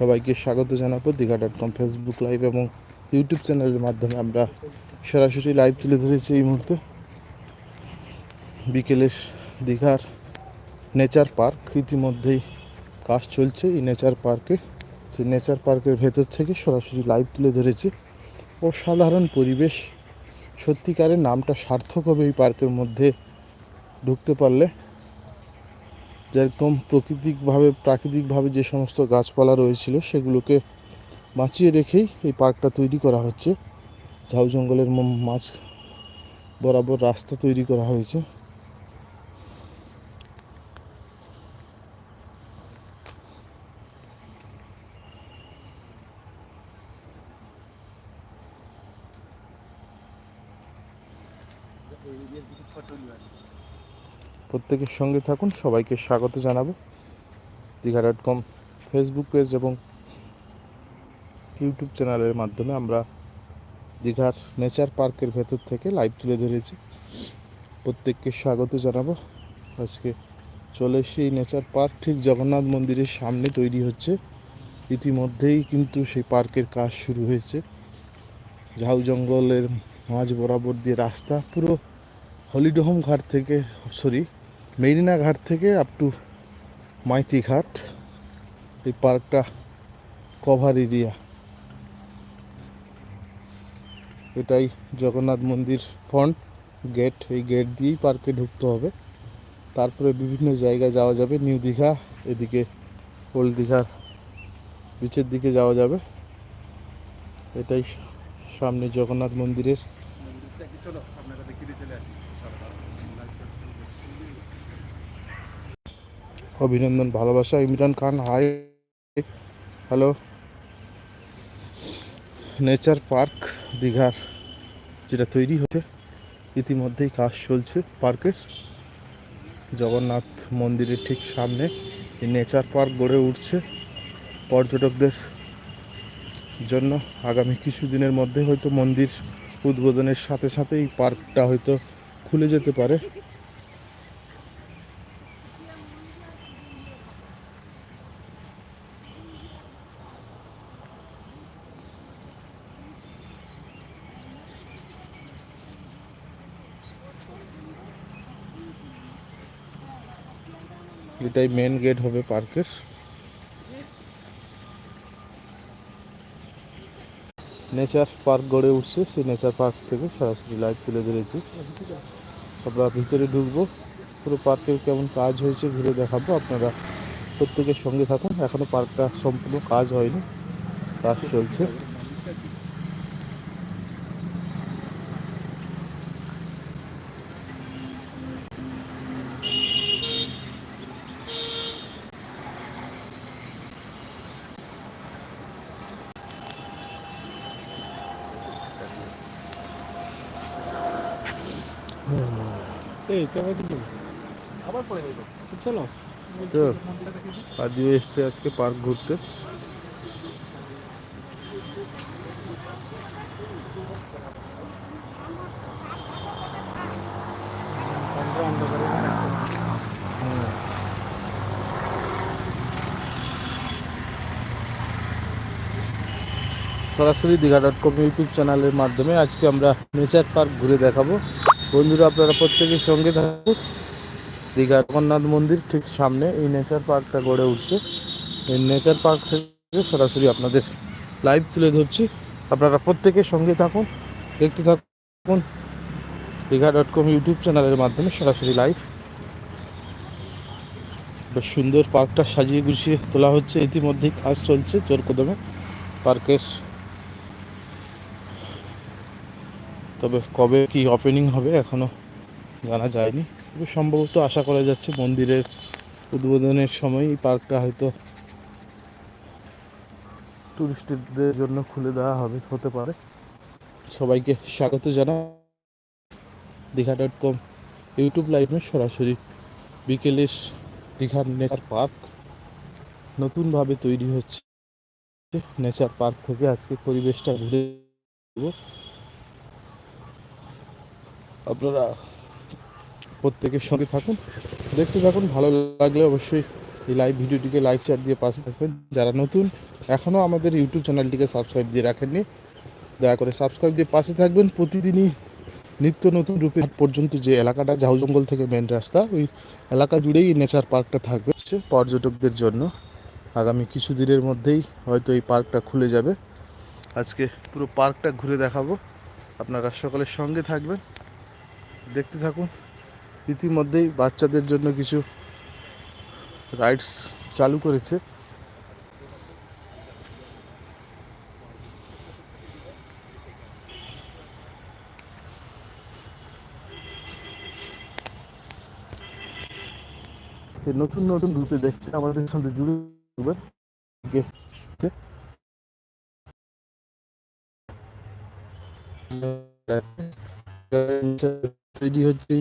সবাইকে স্বাগত জানাব Digha dot com Facebook live এবং ইউটিউব চ্যানেলের মাধ্যমে। আমরা সরাসরি লাইভ তুলে ধরেছি এই মুহূর্তে। বিকেলের দীঘার নেচার পার্ক ইতিমধ্যেই কাজ চলছে এই নেচার পার্কে সেই নেচার পার্কের ভেতর থেকে সরাসরি লাইভ তুলে ধরেছি। অসাধারণ পরিবেশ। সত্যিকারের নামটা সার্থক হবে এই পার্কের মধ্যে ঢুকতে পারলে। যেরকম প্রাকৃতিকভাবে প্রাকৃতিকভাবে যে সমস্ত গাছপালা রয়েছিল সেগুলোকে বাঁচিয়ে রেখেই এই পার্কটা তৈরি করা হচ্ছে। ঝাউ জঙ্গলের ম- মাঝ বরাবর রাস্তা তৈরি করা হয়েছে। প্রত্যেকের সঙ্গে থাকুন। সবাইকে স্বাগত জানাব Digha dot com Facebook page এবং ইউটিউব চ্যানেলের মাধ্যমে আমরা দীঘার নেচার পার্কের ভেতর থেকে লাইভ তুলে ধরেছি। প্রত্যেককে স্বাগত জানাব। আজকে চলে এসে এই নেচার পার্ক। ঠিক জগন্নাথ মন্দিরের সামনে তৈরি হচ্ছে। ইতিমধ্যেই কিন্তু সেই পার্কের কাজ শুরু হয়েছে। ঝাউ জঙ্গলের মাঝ বরাবর দিয়ে রাস্তা পুরো হলিডোহম ঘাট থেকে, সরি মেরিনা ঘাট থেকে আপ টু মাইতি ঘাট এই পার্কটা কভার এরিয়া এটাই জগন্নাথ মন্দির ফ্রন্ট গেট এই গেট দিয়েই পার্কে ঢুকতে হবে। তারপরে বিভিন্ন জায়গায় যাওয়া যাবে নিউ দীঘা, এদিকে ওল্ড দীঘার বিচের দিকে যাওয়া যাবে। এটাই সামনে জগন্নাথ মন্দিরের অভিনন্দন, ভালোবাসা। Imran Khan, hi. Hello. Nature park, দীঘার যেটা তৈরি হচ্ছে ইতিমধ্যেই কাজ চলছে পার্কের। জগন্নাথ মন্দিরের ঠিক সামনে নেচার পার্ক গড়ে উঠছে পর্যটকদের জন্য। আগামী কিছু দিনের মধ্যে হয়তো মন্দির উদ্বোধনের সাথে সাথে এই পার্কটা হয়তো খুলে যেতে পারে। এটাই মেন গেট হবে পার্কের নেচার পার্ক গড়ে উঠছে, সেই নেচার পার্ক থেকে সরাসরি লাইভ তুলে ধরেছি। আমরা ভিতরে ঢুকবো, পুরো পার্কের কেমন কাজ হয়েছে ঘুরে দেখাবো, আপনারা প্রত্যেকের সঙ্গে থাকুন। এখনও পার্কটা সম্পূর্ণ কাজ হয়নি, কাজ চলছে। এই কেমন দিল আবার পড়ে গেল চলো। তো আদিও এসছে আজকে পার্ক ঘুরতে। সরাসরি দীঘা ডট কম ইউটিউব চ্যানেলের মাধ্যমে আজকে আমরা নেচার পার্ক ঘুরে দেখাবো। বন্ধুরা, আপনারা প্রত্যেকের সঙ্গে থাকুন। দীঘা জগন্নাথ মন্দির ঠিক সামনে, এই নেচার পার্কটা গড়ে উঠছে। এই নেচার পার্ক থেকে সরাসরি আপনাদের লাইভ তুলে ধরছি। আপনারা প্রত্যেকের সঙ্গে থাকুন, দেখতে থাকুন। দীঘা ডট কম ইউটিউব চ্যানেলের মাধ্যমে সরাসরি লাইভ বেশ সুন্দর পার্কটা সাজিয়ে গুছিয়ে তোলা হচ্ছে। ইতিমধ্যেই কাজ চলছে, জোর কদমে। পার্কের তবে কবে কি ওপেনিং হবে এখনও জানা যায়নি। তবে সম্ভবত আশা করা যাচ্ছে মন্দিরের উদ্বোধনের সময় এই পার্কটা হয়তো টুরিস্টদের জন্য খুলে দেওয়া হবে, হতে পারে। সবাইকে স্বাগত জানা দীঘা ডট কম ইউটিউব লাইভে সরাসরি বিকেলের দীঘার নেচার পার্ক। নতুনভাবে তৈরি হচ্ছে নেচার পার্ক থেকে আজকে পরিবেশটা ঘুরে দেবো আপনারা প্রত্যেকের সঙ্গে থাকুন। দেখতে থাকুন, ভালো লাগলে অবশ্যই এই লাইভ ভিডিওটিকে লাইক চ্যাট দিয়ে পাশে থাকবেন। যারা নতুন এখনও আমাদের ইউটিউব চ্যানেলটিকে সাবস্ক্রাইব দিয়ে রাখেননি, দয়া করে সাবস্ক্রাইব দিয়ে পাশে থাকবেন। প্রতিদিনই নিত্য নতুন রূপে পর্যন্ত যে এলাকাটা, ঝাউ জঙ্গল থেকে মেন রাস্তা, ওই এলাকা জুড়েই নেচার পার্কটা থাকবে। পর্যটকদের জন্য আগামী কিছু দিনের মধ্যেই হয়তো এই পার্কটা খুলে যাবে। আজকে পুরো পার্কটা ঘুরে দেখাবো। আপনারা সকলের সঙ্গে থাকবেন। দেখতে থাকুন। ইতিমধ্যেই বাচ্চাদের জন্য কিছু রাইডস চালু করেছে। নতুন নতুন রূপে দেখতে আমাদের সঙ্গে জুড়ে তৈরি হচ্ছে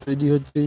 তৈরি হচ্ছে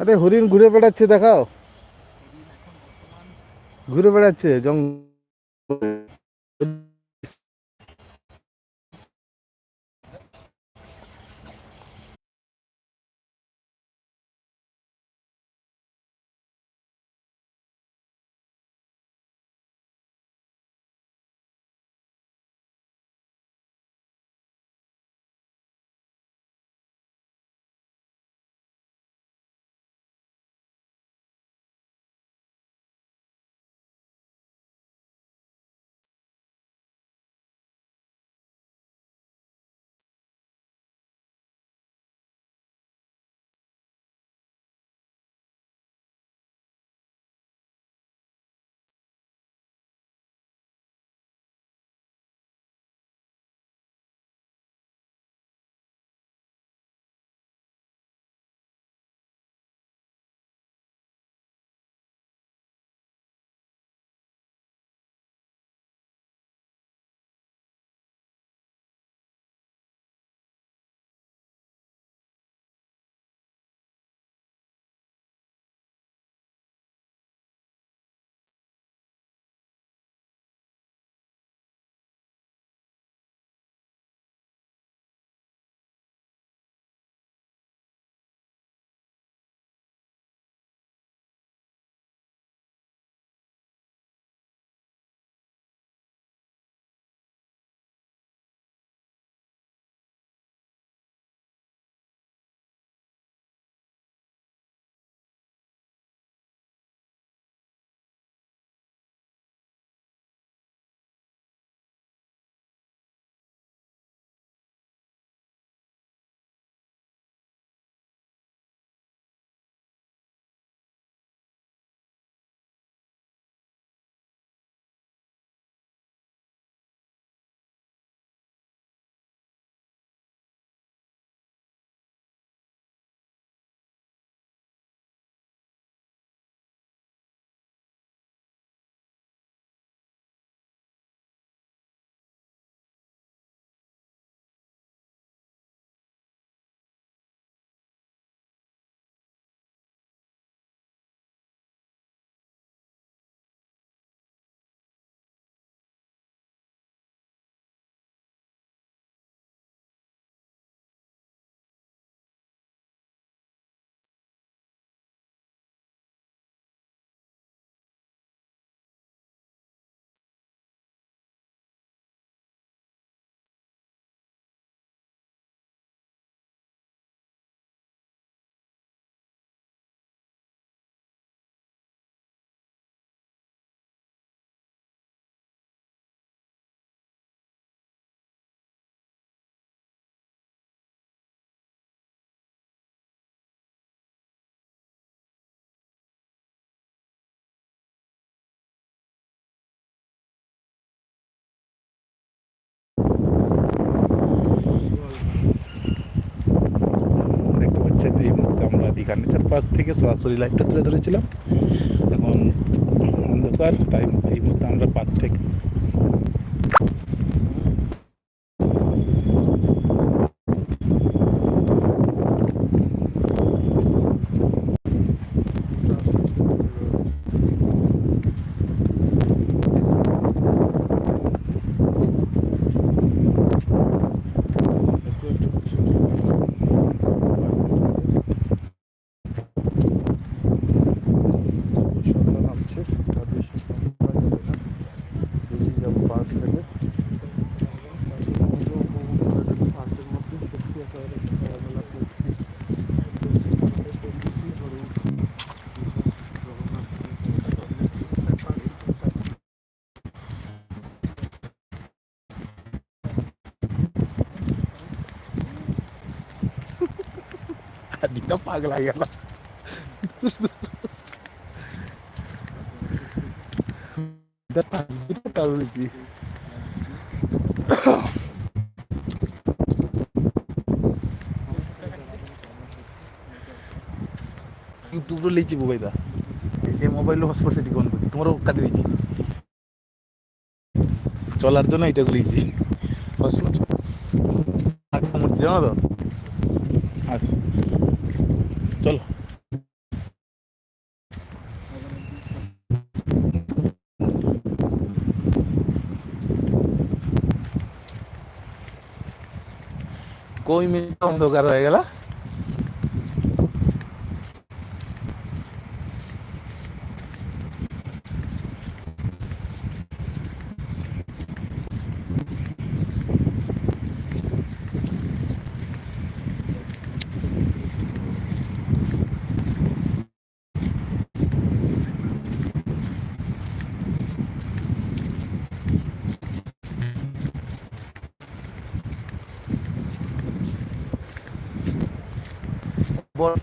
আরে হরিণ ঘুরে বেড়াচ্ছে দেখাও। ঘুরে বেড়াচ্ছে জঙ্গল। পার্ক থেকে সরাসরি লাইভটা তুলে ধরেছিলাম। এখন অন্ধকার তাই এই মুহূর্তে আমরা পার্ক থেকে একটু একটু কিছু সন্ধ্যা নামছে আর বেশি সময় যাবে না বেরিয়ে যাব পার্ক থেকে পার্কের মধ্যে সত্যি একেবারে খেলাধুলা করছি দিকটা পাগলা গেল পাবলিকি টুকরো লিচি বুবাইদা এই মোবাইল হটস্পট সেটি কোন তোমারও কাটি দিয়েছি। চলার জন্য এটা লিচি হটস্পট আর কমছে জানো তো? চলো। কই মিনিট অন্ধকার হয়ে গেল?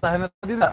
হয় না দিদা?